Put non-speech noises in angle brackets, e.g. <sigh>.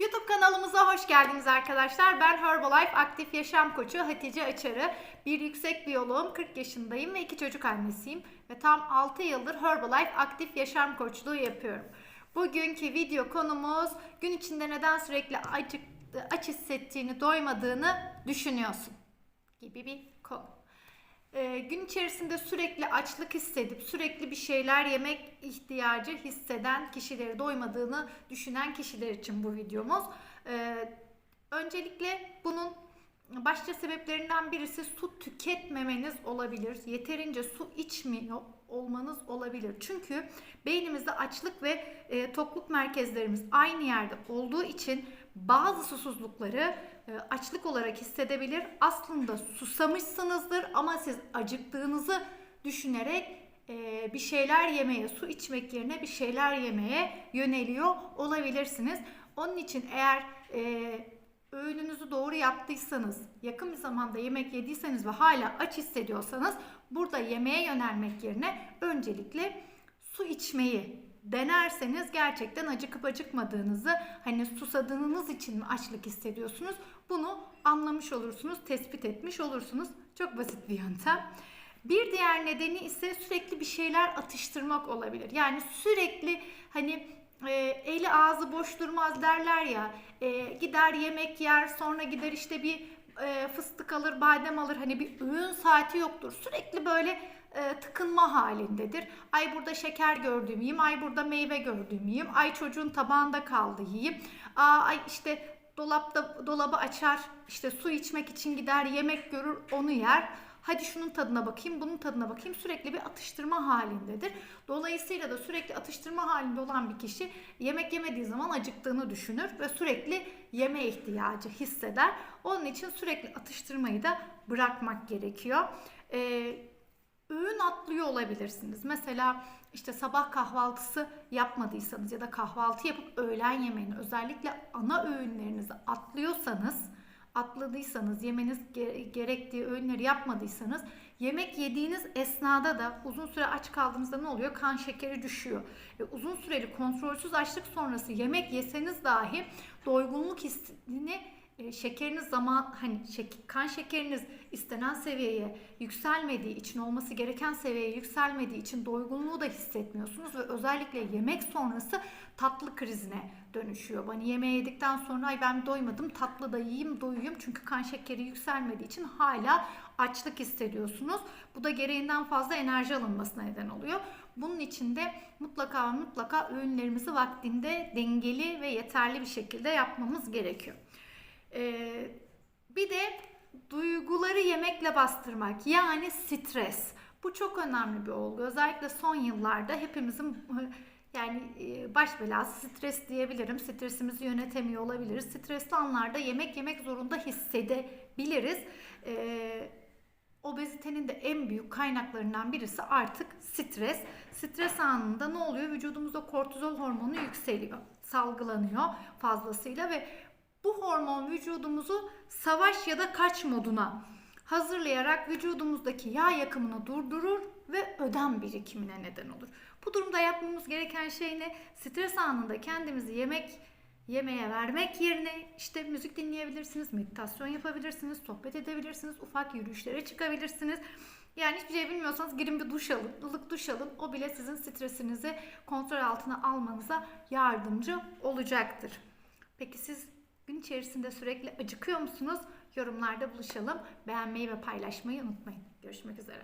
YouTube kanalımıza hoş geldiniz arkadaşlar. Ben Herbalife Aktif Yaşam Koçu Hatice Açarı. Bir yüksek biyoloğum, 40 yaşındayım ve iki çocuk annesiyim. Ve tam 6 yıldır Herbalife Aktif Yaşam Koçluğu yapıyorum. Bugünkü video konumuz gün içinde neden sürekli acık, aç hissettiğini, doymadığını düşünüyorsun gibi bir konu. Ee, gün içerisinde sürekli açlık hissedip sürekli bir şeyler yemek ihtiyacı hisseden kişileri doymadığını düşünen kişiler için bu videomuz. Ee, öncelikle bunun başlıca sebeplerinden birisi su tüketmemeniz olabilir. Yeterince su içmiyor olmanız olabilir. Çünkü beynimizde açlık ve e, tokluk merkezlerimiz aynı yerde olduğu için bazı susuzlukları e, açlık olarak hissedebilir. Aslında susamışsınızdır ama siz acıktığınızı düşünerek e, bir şeyler yemeye, su içmek yerine bir şeyler yemeye yöneliyor olabilirsiniz. Onun için eğer e, yaptıysanız, yakın bir zamanda yemek yediyseniz ve hala aç hissediyorsanız burada yemeğe yönelmek yerine öncelikle su içmeyi denerseniz gerçekten acıkıp acıkmadığınızı hani susadığınız için mi açlık hissediyorsunuz bunu anlamış olursunuz, tespit etmiş olursunuz. Çok basit bir yöntem. Bir diğer nedeni ise sürekli bir şeyler atıştırmak olabilir. Yani sürekli hani e, eli ağzı boş durmaz derler ya. E, gider yemek yer, sonra gider işte bir e, fıstık alır, badem alır. Hani bir öğün saati yoktur. Sürekli böyle e, tıkınma halindedir. Ay burada şeker gördüğüm yiyeyim, ay burada meyve gördüğüm yiyeyim, ay çocuğun tabağında kaldı yiyeyim. Aa, ay işte dolapta dolabı açar, işte su içmek için gider, yemek görür, onu yer. Hadi şunun tadına bakayım, bunun tadına bakayım. Sürekli bir atıştırma halindedir. Dolayısıyla da sürekli atıştırma halinde olan bir kişi yemek yemediği zaman acıktığını düşünür ve sürekli yeme ihtiyacı hisseder. Onun için sürekli atıştırmayı da bırakmak gerekiyor. Ee, öğün atlıyor olabilirsiniz. Mesela işte sabah kahvaltısı yapmadıysanız ya da kahvaltı yapıp öğlen yemeğini özellikle ana öğünlerinizi atlıyorsanız atladıysanız, yemeniz gerektiği öğünleri yapmadıysanız yemek yediğiniz esnada da uzun süre aç kaldığınızda ne oluyor? Kan şekeri düşüyor. Ve uzun süreli kontrolsüz açlık sonrası yemek yeseniz dahi doygunluk hissini şekeriniz zaman hani şek, kan şekeriniz istenen seviyeye yükselmediği için olması gereken seviyeye yükselmediği için doygunluğu da hissetmiyorsunuz ve özellikle yemek sonrası tatlı krizine dönüşüyor. Hani yemeği yedikten sonra ay ben doymadım tatlı da yiyeyim doyuyum çünkü kan şekeri yükselmediği için hala açlık hissediyorsunuz. Bu da gereğinden fazla enerji alınmasına neden oluyor. Bunun için de mutlaka mutlaka öğünlerimizi vaktinde dengeli ve yeterli bir şekilde yapmamız gerekiyor. Ee, bir de duyguları yemekle bastırmak yani stres. Bu çok önemli bir olgu. Özellikle son yıllarda hepimizin <laughs> yani e, baş belası stres diyebilirim. Stresimizi yönetemiyor olabiliriz. Stresli anlarda yemek yemek zorunda hissedebiliriz. Ee, obezitenin de en büyük kaynaklarından birisi artık stres. Stres anında ne oluyor? Vücudumuzda kortizol hormonu yükseliyor, salgılanıyor fazlasıyla ve bu hormon vücudumuzu savaş ya da kaç moduna hazırlayarak vücudumuzdaki yağ yakımını durdurur ve ödem birikimine neden olur. Bu durumda yapmamız gereken şey ne? Stres anında kendimizi yemek yemeye vermek yerine işte müzik dinleyebilirsiniz, meditasyon yapabilirsiniz, sohbet edebilirsiniz, ufak yürüyüşlere çıkabilirsiniz. Yani hiçbir şey bilmiyorsanız girin bir duş alın, ılık duş alın. O bile sizin stresinizi kontrol altına almanıza yardımcı olacaktır. Peki siz gün içerisinde sürekli acıkıyor musunuz? Yorumlarda buluşalım. Beğenmeyi ve paylaşmayı unutmayın. Görüşmek üzere.